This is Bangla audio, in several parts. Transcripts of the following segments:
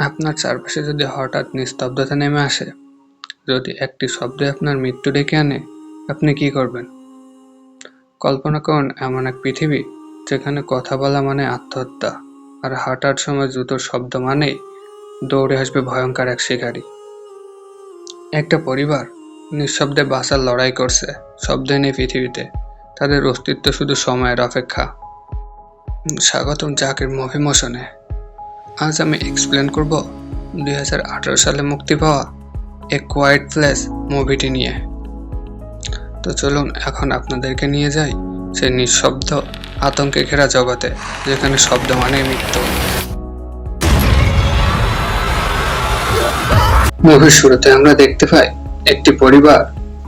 আপনার চারপাশে যদি হঠাৎ নিস্তব্ধতা নেমে আসে, যদি একটি শব্দে আপনার মৃত্যু ডেকে আনে, আপনি কি করবেন? কল্পনা করুন, এমন এক পৃথিবী যেখানে কথা বলা মানে আত্মহত্যা, আর হাঁটার সময় জুতোর শব্দ মানেই দৌড়ে আসবে ভয়ঙ্কর এক শিকারী। একটা পরিবার নিঃশব্দে বাঁচার লড়াই করছে শব্দে নেই পৃথিবীতে। তাদের অস্তিত্ব শুধু সময়ের অপেক্ষা। স্বাগতম জাকির মুভি মোশনে আজ আমি এক্সপ্লেন করব দুই হাজার আঠেরো সালে মুক্তি পাওয়া এ কোয়াইট প্লেস মুভিটি নিয়ে। তো চলুন এখন আপনাদেরকে নিয়ে যাই সেই নিঃশব্দ আতঙ্কে ঘেরা জগতে, যেখানে শব্দ মানে মৃত্যু। মুভির শুরুতে আমরা দেখতে পাই একটি পরিবার,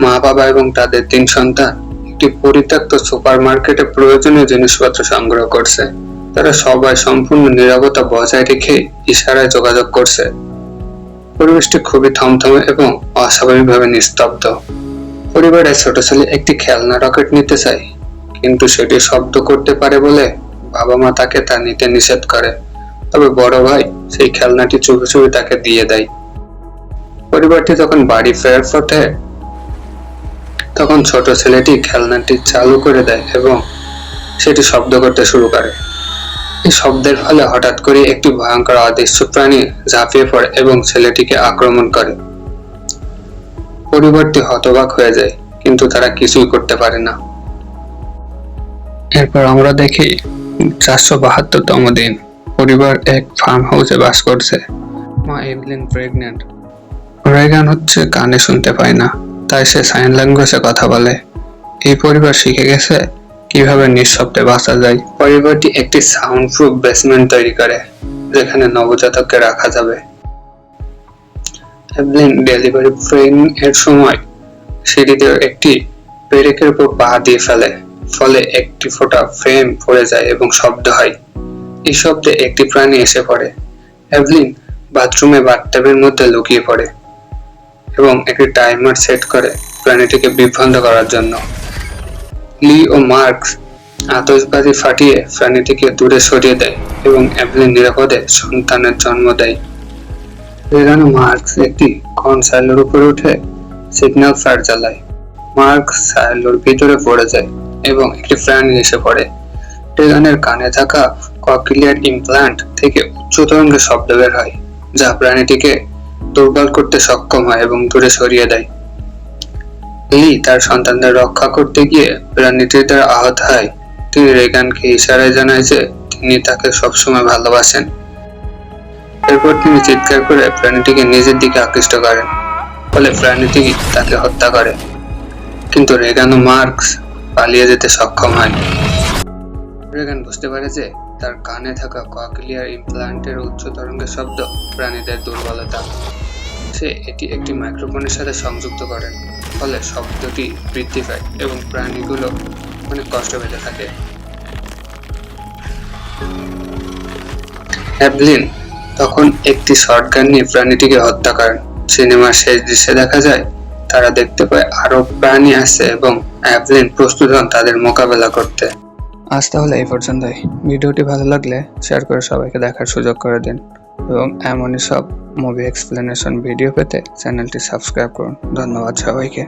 মা বাবা এবং তাদের তিন সন্তান একটি পরিত্যক্ত সুপার মার্কেটে প্রয়োজনীয় জিনিসপত্র সংগ্রহ করছে। তারা সবাই সম্পূর্ণ নিরাপত্তা বজায় রেখে ইশারায় যোগাযোগ করছে। পরিবেশটি খুবই থমথমে এবং অস্বাভাবিকভাবে নিস্তব্ধ। পরিবারের ছোট ছেলে একটি খেলনা রকেট নিতে চায়, কিন্তু সেটি শব্দ করতে পারে বলে বাবা মা তাকে তা নিতে নিষেধ করে। তবে বড় ভাই সেই খেলনাটি চুপি চুপি তাকে দিয়ে দেয়। পরিবারটি যখন বাড়ি ফেরার পথে, তখন ছোট ছেলেটি খেলনাটি চালু করে দেয় এবং সেটি শব্দ করতে শুরু করে। এই শব্দের ফলে হঠাৎ করে একটি ভয়ঙ্কর অদৃশ্য প্রাণী ঝাঁপিয়ে পড়ে এবং ছেলেটিকে আক্রমণ করে। পরিবারটি হতবাক হয়ে যায়, কিন্তু তারা কিছুই করতে পারে না। এরপর আমরা দেখি চারশো বাহাত্তরতম দিন। পরিবার এক ফার্ম হাউসে বাস করছে। মা এভলিন প্রেগনেন্ট রেগান হচ্ছে কানে শুনতে পায় না, তাই সে সাইন ল্যাঙ্গুয়েজে কথা বলে। এই পরিবার শিখে গেছে কীভাবে নিঃশব্দে বাঁচা যায়। পরিবারটি একটি সাউন্ড প্রুফ বেসমেন্ট তৈরি করে, যেখানে নবজাতককে রাখা যাবে। এভলিন ডেলিভারি ট্রেন এর সময় সিঁড়িতে একটি ব্রেকের উপর পা দিয়ে ফেলে, ফলে একটি ফোঁটা ফ্রেম পড়ে যায় এবং শব্দ হয়। এই শব্দে একটি প্রাণী এসে পড়ে। এভলিন বাথরুমে বাথটাবের মধ্যে লুকিয়ে পড়ে এবং একটি টাইমার সেট করে প্রাণীটিকে বিভ্রান্ত করার জন্য। লি ও মার্কস আতশবাজি ফাটিয়ে প্রাণীটিকে দূরে সরিয়ে দেয় এবং এভলিন নিরাপদে সন্তানের জন্ম দেয়। রেগান মার্কস একটি কনসাইলের উপরে উঠে সিগন্যাল ফ্লার জ্বালায়। মার্কস সাইলোর ভিতরে পড়ে যায় এবং একটি প্রাণী এসে পড়ে। রেগানের কানে থাকা ককলিয়ার ইমপ্লান্ট থেকে উচ্চ তরঙ্গের শব্দ বের হয়, যা প্রাণীটিকে দুর্বল করতে সক্ষম হয় এবং দূরে সরিয়ে দেয়। লি তার সন্তানদের রক্ষা করতে গিয়ে প্রাণীটির দ্বারা আহত হয়। তিনি রেগানকে ইশারায় জানায় যে তিনি তাকে সবসময় ভালোবাসেন। এরপর তিনি চিৎকার করে প্রাণীটিকে নিজের দিকে আকৃষ্ট করেন। ফলে প্রাণীটি তাকে হত্যা করে। কিন্তু রেগান ও মার্কস পালিয়ে যেতে সক্ষম হয় রেগান বুঝতে পারে যে তার কানে থাকা ককলিয়ার ইমপ্লান্টের উচ্চ তরঙ্গের শব্দ প্রাণীদের দুর্বলতা। সে এটি একটি মাইক্রোফোনের সাথে সংযুক্ত করেন। ফলে শব্দটি বৃদ্ধি পায় এবং প্রাণীগুলো অনেক কষ্ট পেতে থাকে। অ্যাভলিন তখন একটি শটগান নিয়ে প্রাণীটিকে হত্যা করেন। সিনেমার শেষ দৃশ্যে দেখা যায়, তারা দেখতে পায় আরও প্রাণী আছে এবং অ্যাভলিন প্রস্তুত হন তাদের মোকাবেলা করতে। আজ তাহলে এই পর্যন্তই। ভিডিওটি ভালো লাগলে শেয়ার করে সবাইকে দেখার সুযোগ করে দিন। এবং এমনই সব মুভি এক্সপ্লেনেশন ভিডিও পেতে চ্যানেলটি সাবস্ক্রাইব করুন। ধন্যবাদ সবাইকে।